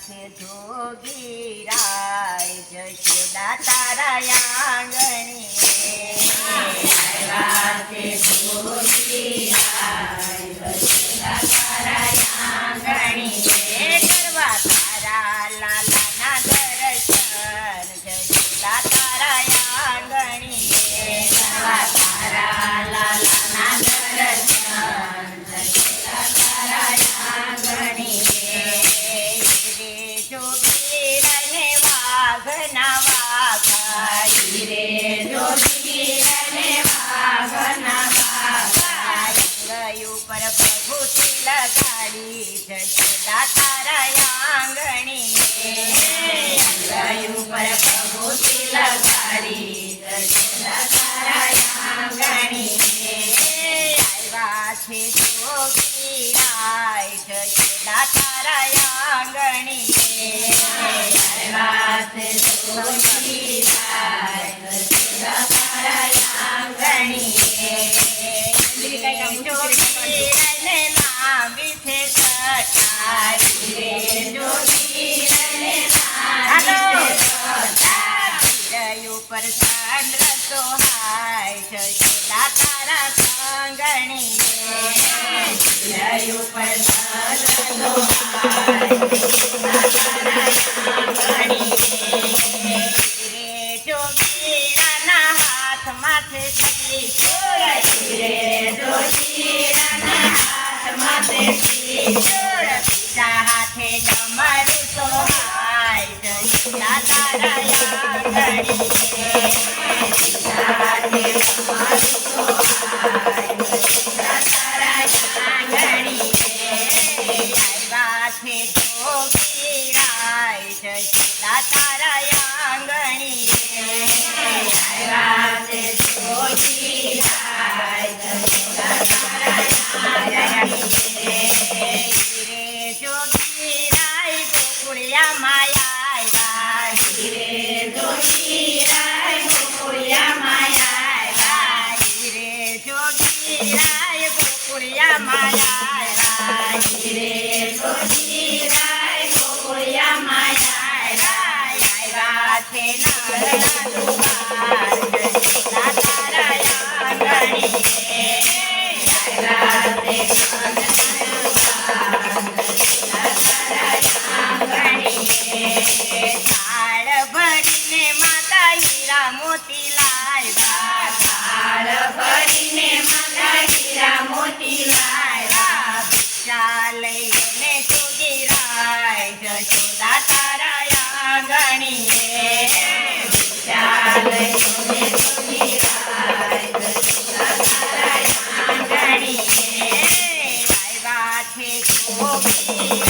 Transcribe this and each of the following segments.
સાથે જોગી રાય. જશે દાતારાયણ ભૂતિલા ગાડી જશલા તારા આંગણી. અંગાયું પર ભૂતિલા ગાડી જશલા તારા આંગણી. આવ્યા છે જોગી રાય જશલા તારા આંગણી. આવ્યા છે જોગી રાય જશલા તારા આંગણી. Yeah. પ્રસન્ન તો હાય જયલા તારા સંગણીએ જય પ્રસન્ન તો હાય હાથ માથે સાથે લઈને જોગી રાય જશોદા તારા આંગણીએ જોગી રાય જશોદા તારા આંગણીએ આવ્યા છે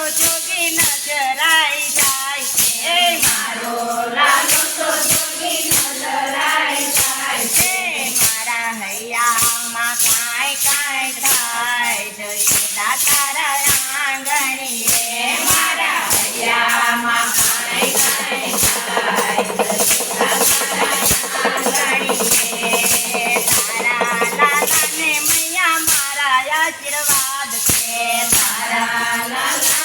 হচ্ছে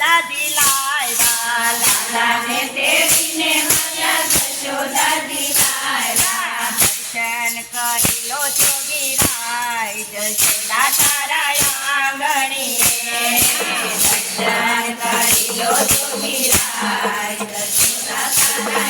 જશોદાજી લાવ્યા લાલાને તેડીને મૈયા જશોદાજી લાવ્યા દર્શન કરી લો જોગીરાય જશોદા તારા આંગણીએ દર્શન કરી લો જોગીરાય જશોદા તારા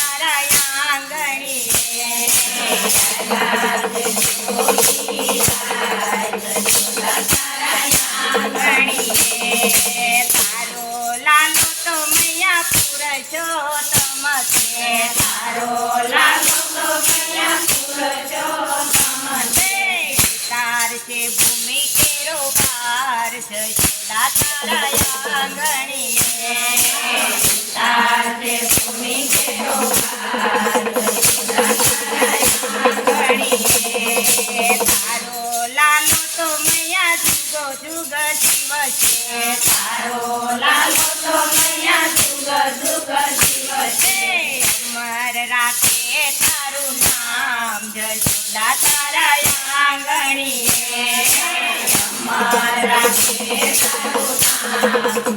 છે ભૂમિ તારા આંગણીએ તાર છે ભૂમિ કેરો બાર જશોદા તારા આંગણીએ તારો લાલો તો મૈયા જુગો જુગ તારો જુગ જીવ રાખે તારું નામ જશોદા તારા આંગણીએ અમર રાખે તારું નામ